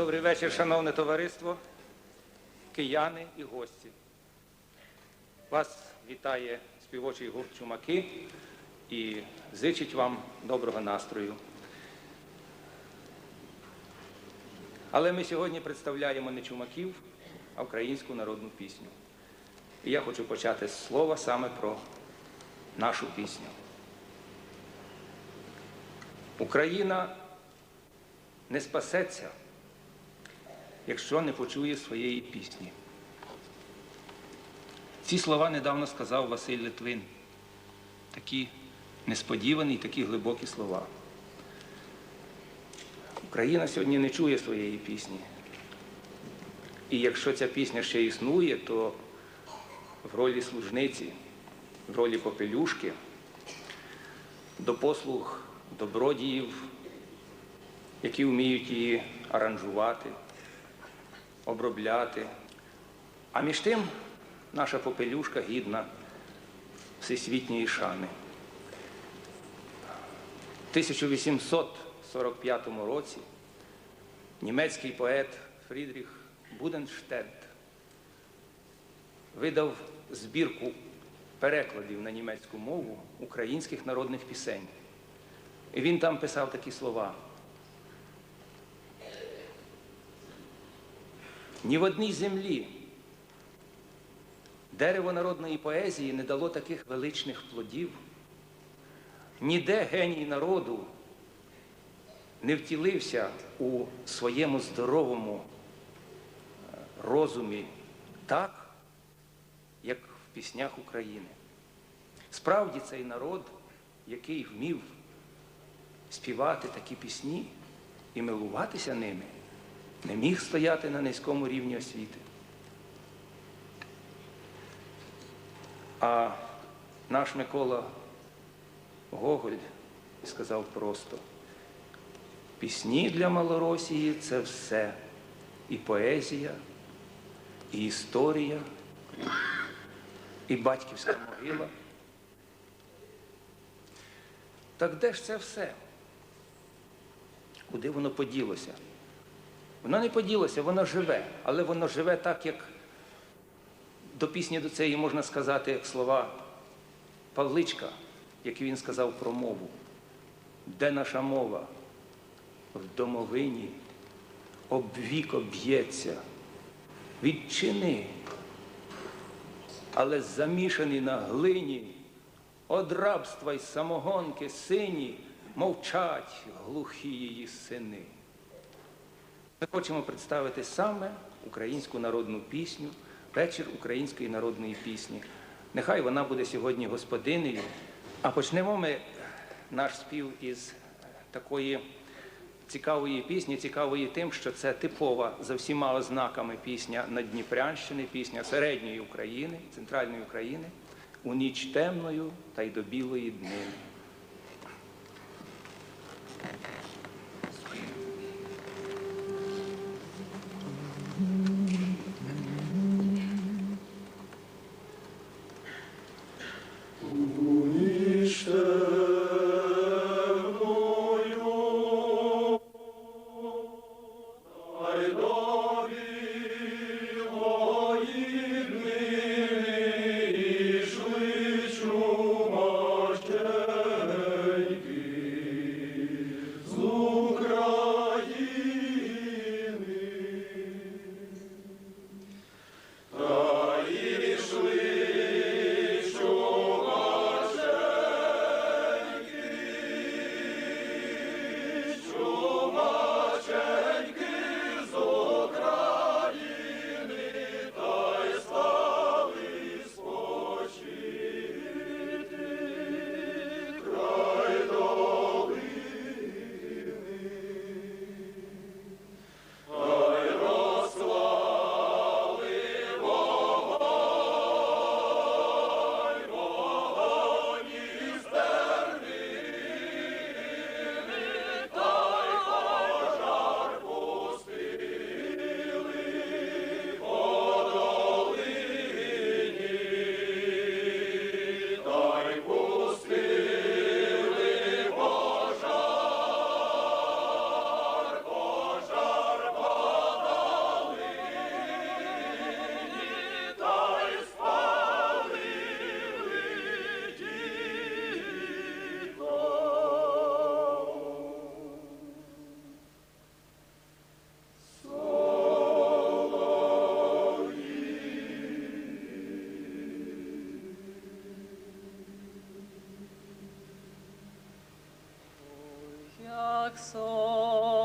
Добрий вечір, шановне товариство, кияни і гості. Вас вітає співочий гурт Чумаки і зичить вам доброго настрою. Але ми сьогодні представляємо не чумаків, а українську народну пісню. І я хочу почати з слова саме про нашу пісню. Україна не спасеться, якщо не почує своєї пісні. Ці слова недавно сказав Василь Литвин. Такі несподівані, такі глибокі слова. Україна сьогодні не чує своєї пісні. І якщо ця пісня ще існує, то в ролі служниці, в ролі попелюшки, до послуг добродіїв, які вміють її аранжувати, обробляти. А між тим наша попелюшка гідна всесвітньої шани. В 1845 році німецький поет Фрідріх Буденштедт видав збірку перекладів на німецьку мову українських народних пісень. І він там писав такі слова. Ні в одній землі дерево народної поезії не дало таких величних плодів, ніде геній народу не втілився у своєму здоровому е, розумі так, як в піснях України. Справді цей народ, який вмів співати такі пісні і милуватися ними, не міг стояти на низькому рівні освіти. А наш Микола Гоголь сказав просто, пісні для Малоросії це все. І поезія, і історія, і батьківська могила. Так де ж це все? Куди воно поділося? Воно не поділося, воно живе, але воно живе так, як до пісні до цієї можна сказати як слова Павличка, які він сказав про мову. Де наша мова? В домовині обвік об'ється. Відчини, але замішаний на глині, од рабства й самогонки сині мовчать глухі її сини. Ми хочемо представити саме українську народну пісню, вечір української народної пісні. Нехай вона буде сьогодні господинею. А почнемо ми наш спів із такої цікавої пісні, цікавої тим, що це типова за всіма ознаками пісня Надніпрянщини, пісня середньої України, центральної України, у ніч темною та й до білої днини. So.